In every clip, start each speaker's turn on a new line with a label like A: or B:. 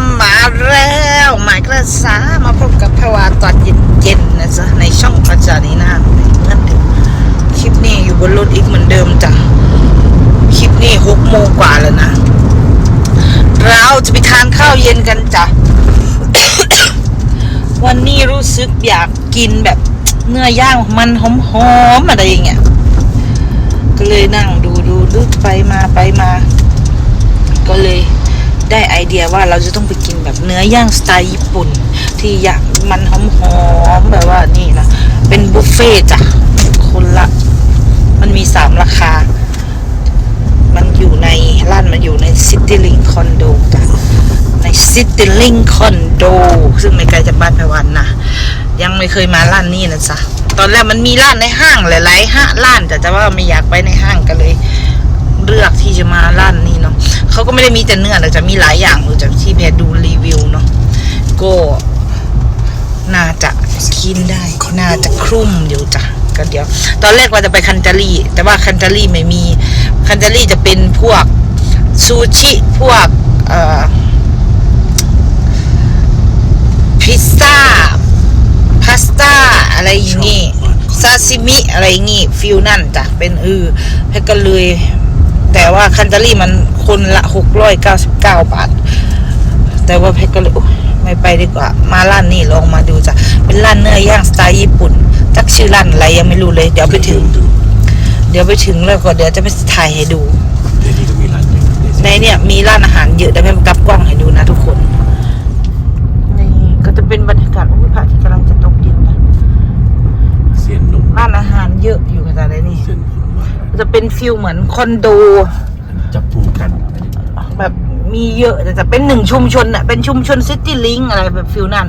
A: มมาแล้วหมายกระสามาพบกับพวาตอนเย็นๆนะจ๊ะในช่องปัจจานีนาเหมือนเดิมคลิปนี้อยู่บนรถอีกเหมือนเดิมจ้ะคลิปนี้หกโมงกว่าแล้วนะ เราจะไปทานข้าวเย็นกันจ้ะวันนี้รู้สึกอยากกินแบบเนื้อย่างมันหอมๆอะไรอย่างเงี้ยก็เลยนั่งดูดูดูไปมาไปมา ก็เลย ได้ไอเดียว่าเราจะต้องไปกินแบบเนื้อย่างสไตล์ญี่ปุ่น ที่อยากมันหอมๆแบบว่านี่นะเป็นบุฟเฟ่ต์จ้ะคนละ มันมีสามราคา มันอยู่ในร้านมันอยู่ในซิตี้ลิงคอนโดจ้ะในซิตี้ลิงคอนโดซึ่งไม่ไกลจากบ้านไพวันนะยังไม่เคยมาร้านนี้นะจ๊ะตอนแรกมันมีร้านในห้างหลายๆห้าร้านแต่จะว่าไม่อยากไปในห้างกันเลย เลือกที่จะมาร้านนี้เนาะ เขาก็ไม่ได้มีแต่เนื้อแต่จะมีหลายอย่างดูจากที่แพรดูรีวิวเนาะก็น่าจะกินได้ น่าจะครุ่มอยู่จ้ะก็เดียว ตอนแรกว่าจะไปคันจารีแต่ว่าคันจารีไม่มี คันจารีจะเป็นพวกซูชิพวกเอ่อพิซซ่าพาสต้าอะไรอย่างงี้ซาซิมิอะไรอย่างงี้ฟิลนั่นจ้ะเป็นเออเพชรก็เลย แต่ว่าคันตารี่มันคนละหกร้อยเก้าสิบเก้าบาท แต่ว่าเพชรก็เลยโอ๊ยไม่ไปดีกว่า มาร้านนี้ลองมาดูจ้ะ เป็นร้านเนื้อย่างสไตล์ญี่ปุ่นจักชื่อร้านอะไรยังไม่รู้เลย เดี๋ยวไปถึง เดี๋ยวไปถึงแล้วก็เดี๋ยวจะไปถ่ายให้ดู
B: ในนี้ก็มีร้านหนึ่ง
A: ในเนี่ยมีร้านอาหารเยอะเดี๋ยวแม่กลับกล้องให้ดูนะทุกคน นี่ก็จะเป็นบรรยากาศอุ้ยพระอาที่กำลังจะตกดินนะ
B: เซียนหนุ่ม
A: ร้านอาหารเยอะอยู่ค่ะแต่นี่
B: เซียนผมว่า
A: จะเป็นฟิลเหมือนคอนโด
B: จับปูกัน
A: แบบมีเยอะแต่จะเป็นหนึ่งชุมชนอะเป็นชุมชนซิตี้ลิงอะไรแบบฟิลนั่น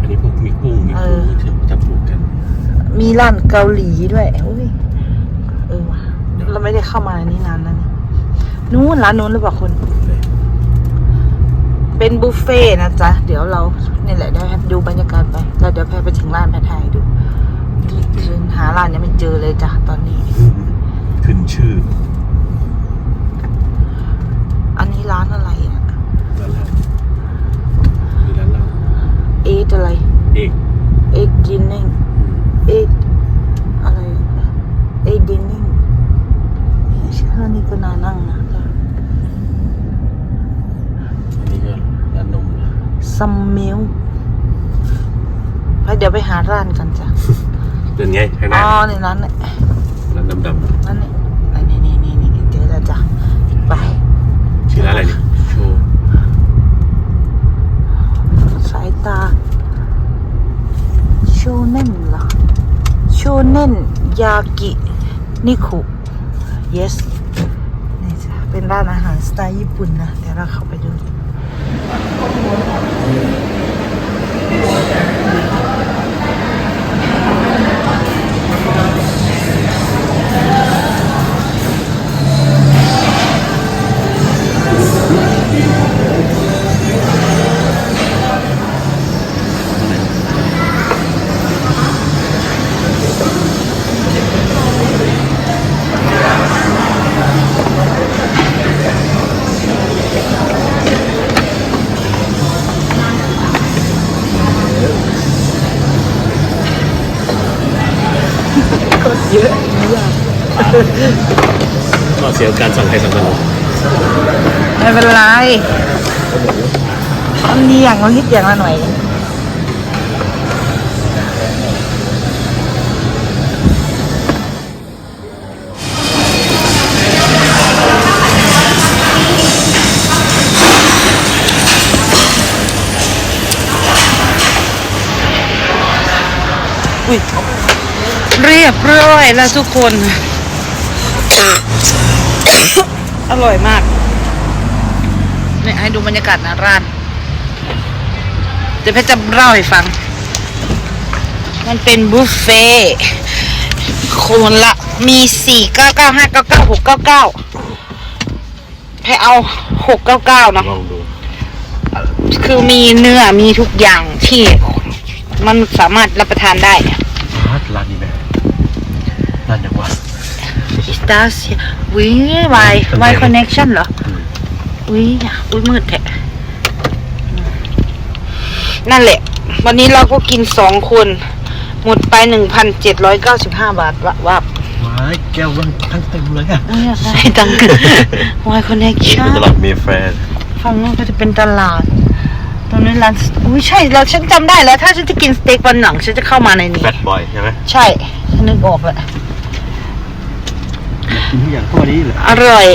B: อันนี้พวกมีกุ้งมี
A: เอ
B: ปู
A: อ
B: ที่จับปูกัน
A: มีร้านเกาหลีด้วยอุ้ยเออว่ะเราไม่ได้เข้ามาในนี้นานแล้วนี่นู้นร้านนู้นหรือเปล่าคุณ
B: เลย
A: เป็นบุฟเฟ่ต์นะจ๊ะ เดี๋ยวเราเนี่ยแหละได้ดูบรรยากาศไปแล้วเดี๋ยวแพรไปถึงร้านแพรถ่ายดูยืนหาร้านยังไม่เจอเลยจ้ะตอนนี้
B: ขึ้นชื่อ
A: อันนี้ร้านอะไรอะ
B: ร้านเหล้ามีร้านเหล้า
A: เอทอะไร
B: เอก
A: เอ็กดินนิ่งเอ็กอะไรอะเอ็กดินนิ่งชื่อนี่ก็น่านั่งนะ
B: อันนี้ก็ร้านนมนะ
A: ซัมมิลไปเดี๋ยวไปหาร้านกันจ้ะ
B: เดินไงข้างห
A: อ๋
B: น้า
A: อในร้านเนี่ย
B: ร้านดำ
A: นั่นนี่นี่นี่นี่นี่เจอแล้วจ้ะไป
B: ๆชื่อร้านอะไรเนี่ยโชว์
A: สายตา โชเน่นเหรอ โชเน่น ยากินิคุ yes นี่จ้ะเป็นร้านอาหารสไตล์ญี่ปุ่นนะ เดี๋ยวเราเข้าไปดู
B: ก็เสียการสั่งใครสั่งมัน
A: ไม่เป็นไรอันนี้อย่างละนิดอย่างละหน่อยอุ้ยเรียบร้อยแล้วทุกคน อร่อยมากเนี่ยให้ดูบรรยากาศหนะร้าน เดี๋ยวเพชรจะเล่าให้ฟัง มันเป็นบุฟเฟ่ต์คนละมีสี่เก้าเก้าห้าเก้าเก้าหกเก้าเก้าให้เอาหกเก้าเก้าเนาะ
B: ลองดู
A: คือมีเนื้อมีทุกอย่างที่มันสามารถรับประทานได้
B: ร้านนี้ไหมร้านอย่างว่า
A: อิสตาเซียวิวาย
B: เป็นไง
A: วายคอนเน็กชันเหรอวิอุ้ยมืดแท้นั่นแหละ วันนี้เราก็กินสองคน หมดไปหนึ่งพันเจ็ดร้อยเก้าสิบห้าบาทวะว่าบ
B: ว้ายแก้วมันทั้งเต็มเลยอะ
A: ไม่อยากได้ตังค์วายคอนเนค
B: นี่
A: ชั่
B: เป็น
A: น
B: ตลาดเมแฟร์
A: ฝั่งนู้นก็จะเป็นตลาด ตรงนี้ร้าน อุ้ยใช่ เราฉันจำได้แล้ว ถ้าฉันจะกินสเต็กวันหลัง ฉันจะเข้ามาในนี้
B: แบดบอยใช่ไหม
A: ใช่ ฉันนึกออกแล้ว
B: กินทุกอย่างทั่วนี้เลย
A: อร่อย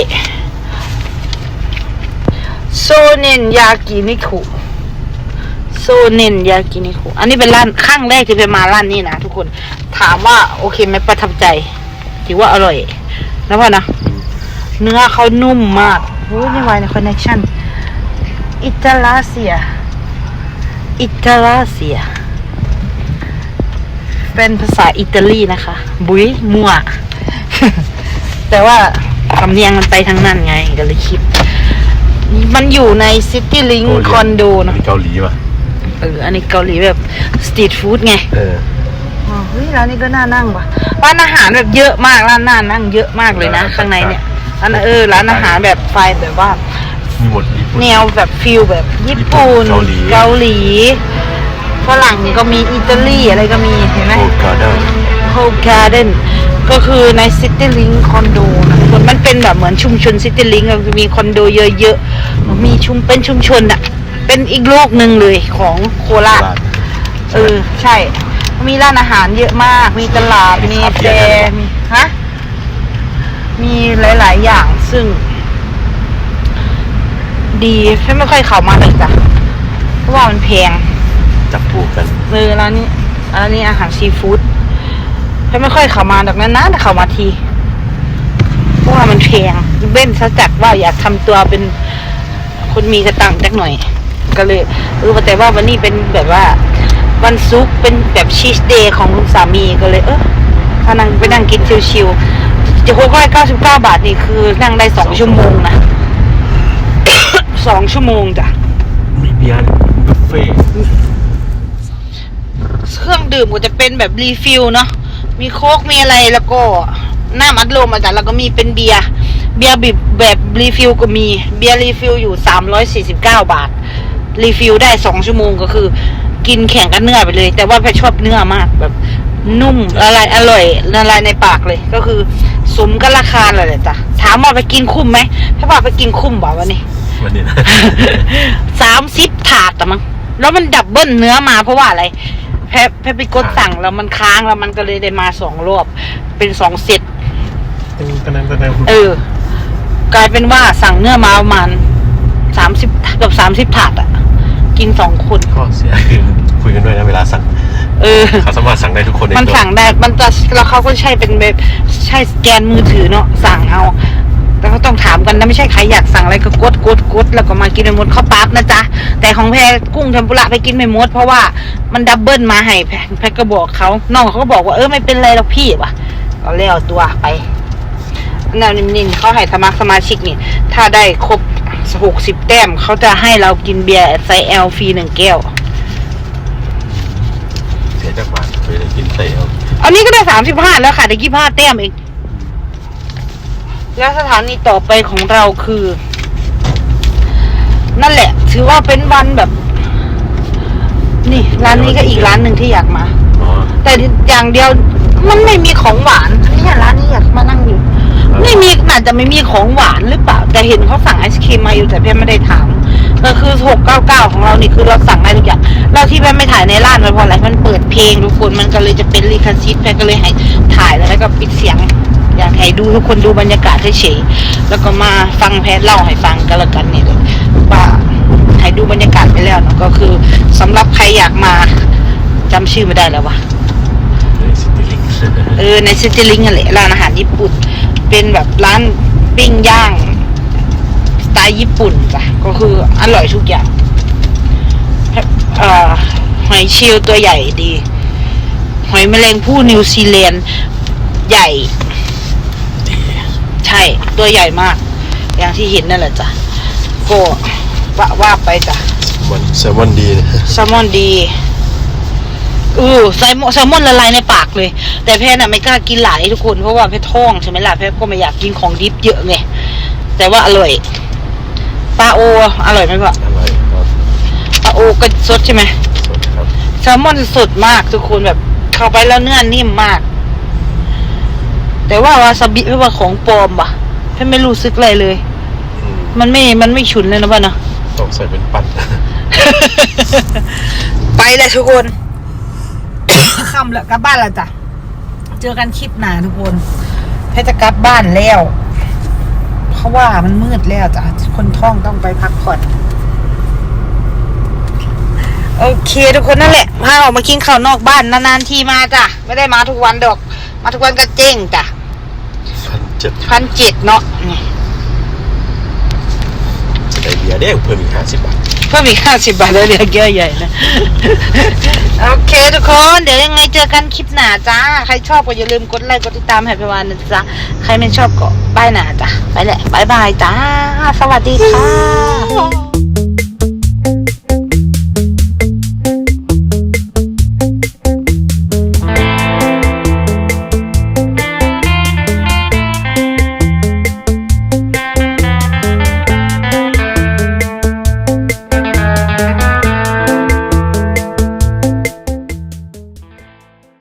A: โซเนนยากินิคุโซเนนยากินิคุอันนี้เป็นร้านข้างแรกที่ไปมาร้านนี้นะทุกคน ถามว่าโอเคไหมประทับใจถือว่าอร่อยแล้วพ่อนะเนื้อเขานุ่มมากโอ้ยนี่ไวในคอนเนคชั่นอิตาลาเซียอิตาลาเซีย เป็นภาษาอิตาลีนะคะ บุยมัว แต่ว่าสำเนียงมันไปทางนั้นไงก็เลยคิด มันอยู่ในซิตี้ลิงคอนโดนะ
B: เกาหลีป่ะ
A: เอออันนี้เกาหลีแบบสตรีทฟู้ดไง
B: เออ
A: อ๋อเฮ้ยร้านนี้ก็น่านั่งว่ะร้านอาหารแบบเยอะมากร้านน่านั่งเยอะมากเลยนะข้างในเนี่ยร้านเออร้านอาหารแบบไฟแบบว่า
B: มีหมดญี่ปุ่น
A: แนวแบบฟิลแบบญี่ปุ่น
B: เกาหลี
A: เกาหลีฝรั่งก็มีอิตาลีอะไรก็มีเห็นไหม
B: โอ้การ์เดน
A: โฮการ์เด้น ก็คือในซิตี้ลิงคอนโดนะทุกคนมันเป็นแบบเหมือนชุมชนซิตี้ลิงมีคอนโดเยอะๆ มีชุมเป็นชุมชนอะเป็นอีกโลกหนึ่งเลยของโคราช เออ ใช่ มีร้านอาหารเยอะมาก มีตลาด มีแฟร์มีฮะ มีหลาย ๆ อย่างซึ่ง ดีแค่ไม่ค่อยเข้ามาเลยจ้ะ เพราะว่ามันแพง
B: จับผูกกัน
A: เออร้านนี้ร้านนี้อาหารซีฟู้ด แค่ไม่ค่อยเข้ามาดักนั้นนะแต่เข้ามาทีเพราะว่ามันแพงเบ้นซะจักว่าอยากทำตัวเป็นคนมีกระตังค์จักหน่อย ก็เลยเออแต่ว่าวันนี้เป็นแบบว่า วันซุกร์เป็นแบบชีสเดย์ของลุงสามีก็เลย เออถ้านั่งไปนั่งกินชิวๆจะหกร้อยเก้าสิบเก้าบาทนี่คือนั่งได้สองชั่วโมงนะสองชั่วโมงจ้ะ
B: มีเบียร์บุฟเฟ่ต์
A: เครื่องดื่มก็จะเป็นแบบรีฟิลเนาะ มีโค้กมีอะไรแล้วก็น้ำอัดลมอาจารย์แล้วก็มีเป็นเบียร์เบียร์แบบแบบรีฟิลก็มีเบียร์รีฟิลอยู่สามร้อยสี่สิบเก้าบาท รีฟิลได้สองชั่วโมงก็คือ กินแข่งกันเนื้อไปเลย แต่ว่าแพทชอบเนื้อมากแบบนุ่มละลายอร่อยละลายในปากเลย ก็คือสมกับราคาเลยแหละจ้ะถามว่าไปกินคุ้มไหมถ้าว่าไปกินคุ้มบอกว่านี่
B: วันนี้นะ
A: สามสิบถาดแต่มั้งแล้วมันดับเบิลเนื้อมาเพราะว่าอะไร แพแพไปกดสั่งแล้วมันค้างแล้วมันก็เลยได้มาสองรอบเป็นสองเซต
B: ตึ้งตะนังตะนัง
A: เออ กลายเป็นว่าสั่งเนื้อมาประมาณสามสิบเกือบสามสิบถาดอะกินสองคน
B: ข้อเสียคือคุยกันด้วยนะเวลาสั่ง
A: เออ
B: เขาสามารถสั่งได้ทุกคนใน
A: มัน
B: ตัว
A: สั่งได้ มันจะแล้วเขาก็ใช้เป็นแบบใช้สแกนมือถือเนาะสั่งเอา แต่ก็ต้องถามกันนะไม่ใช่ใครอยากสั่งอะไรก็กดกดกดแล้วก็มากินไม่หมดข้าวปั๊บนะจ๊ะแต่ของแพรกุ้งเทมปุระไปกินไม่หมดเพราะว่ามันดับเบิลมาให้แพรแพรก็บอกเขาน้องเขาก็บอกว่าเออไม่เป็นไรหรอกพี่ว่ะก็เลี้ยวตัวไปนั่นนี่เขาให้สมัครสมาชิกนี่ ถ้าได้ครบหกสิบแต้มเขาจะให้เรากินเบียร์ไซส์ L ฟรีหนึ่งแก้ว
B: เสียจากบาทไปเลยกินเตะเอา
A: อันนี้ก็ได้สามสิบห้าแล้วค่ะได้ยี่ห้าแต้มเอง แล้วสถานีต่อไปของเราคือ นั่นแหละ ถือว่าเป็นวันแบบ นี่ร้านนี้ก็อีกร้านหนึ่งที่อยากมา
B: อ๋อ
A: แต่อย่างเดียวมันไม่มีของหวานเนี่ยร้านนี้อยากมานั่งอยู่ ไม่มีอาจจะไม่มีของหวานหรือเปล่า แต่เห็นเขาสั่งไอศครีมมาอยู่แต่เพี่ไม่ได้ถามก็คือหกเก้าเก้าของเรานี่คือเราสั่งได้ทุกอย่างเราที่แม่ไม่ถ่ายในร้านมันเพราะอะไรมันเปิดเพลงทุกคนมันก็เลยจะเป็นลิขสิทธิ์แม่ก็เลยให้ถ่ายแล้วก็ปิดเสียง อยากให้ดูทุกคนดูบรรยากาศเฉยๆแล้วก็มาฟังแพทย์เล่าให้ฟังกันละกันเนี่ยว่าให้ดูบรรยากาศไปแล้วเนาะก็คือสำหรับใครอยากมาจำชื่อไม่ได้แล้ววะ
B: เอ
A: อในซิตี้ลิงก์นั่นแหละร้านอาหารญี่ปุ่น เป็นแบบร้านปิ้งย่างสไตล์ญี่ปุ่นจ้ะก็คืออร่อยทุกอย่างหอยเชลล์ตัวใหญ่ดี หอยแมลงผู้นิวซีแลนด์ใหญ่ ช่ ตัวใหญ่มาก อย่างที่เห็นนั่นแหละจ้ะก็ว่าว่าไปจ้ะ
B: มันแซลมอนดีนะ
A: แซลมอนดีอือแซลมอนแซลมอนละลายในปากเลย แต่แพทย์น่ะไม่กล้ากินหลายทุกคนเพราะว่าแพทย์ท้องใช่ไหมล่ะแพทย์ก็ไม่อยากกินของดิบเยอะไงแต่ว่าอร่อยปลาโออร่อยไหมพ่อ
B: อร่อยครับ
A: ปลาโอก็สดใช่ไหม
B: สด
A: แซลมอนสดมากทุกคนแบบเข้าไปแล้วเนื้อนิ่มมาก แต่ว่าวาซาบิเพื่อว่าของปลอมปะเพื่อนไม่รู้สึกอะไรเลย
B: อืม
A: มันไม่ มันไม่ฉุนเลยนะป่ะเนาะ
B: ต้องใส่เป็นปั่น
A: ไปเลยทุกคนค่ำแล้วกลับบ้านแล้วจ้ะ เจอกันคลิปหน้าทุกคนแพทย์จะกลับบ้านแล้ว เพราะว่ามันมืดแล้วจ้ะ คนท้องต้องไปพักผ่อน โอเคทุกคนนั่นแหละพาออกมากินข้าวนอกบ้านนานๆทีมาจ้ะ ไม่ได้มาทุกวันดอก มาทุกวันก็เจ๊งจ้ะ
B: พัน เจ็ด
A: พันเจ็ดเนาะนี่
B: จะได้เบียร์ได้เพิ่มอีกห้าสิบบาท
A: เพิ่มอีกห้าสิบบาทแล้วเรียกเยอะใหญ่นะ โอเคทุกคน เดี๋ยวยังไงเจอกันคลิปหน้าจ้า ใครชอบก็อย่าลืมกดไลค์กดติดตามให้ไปวานนะจ๊ะ ใครไม่ชอบก็บายหนาจ้ะ ไปแหละบายบายจ้า สวัสดีค่ะ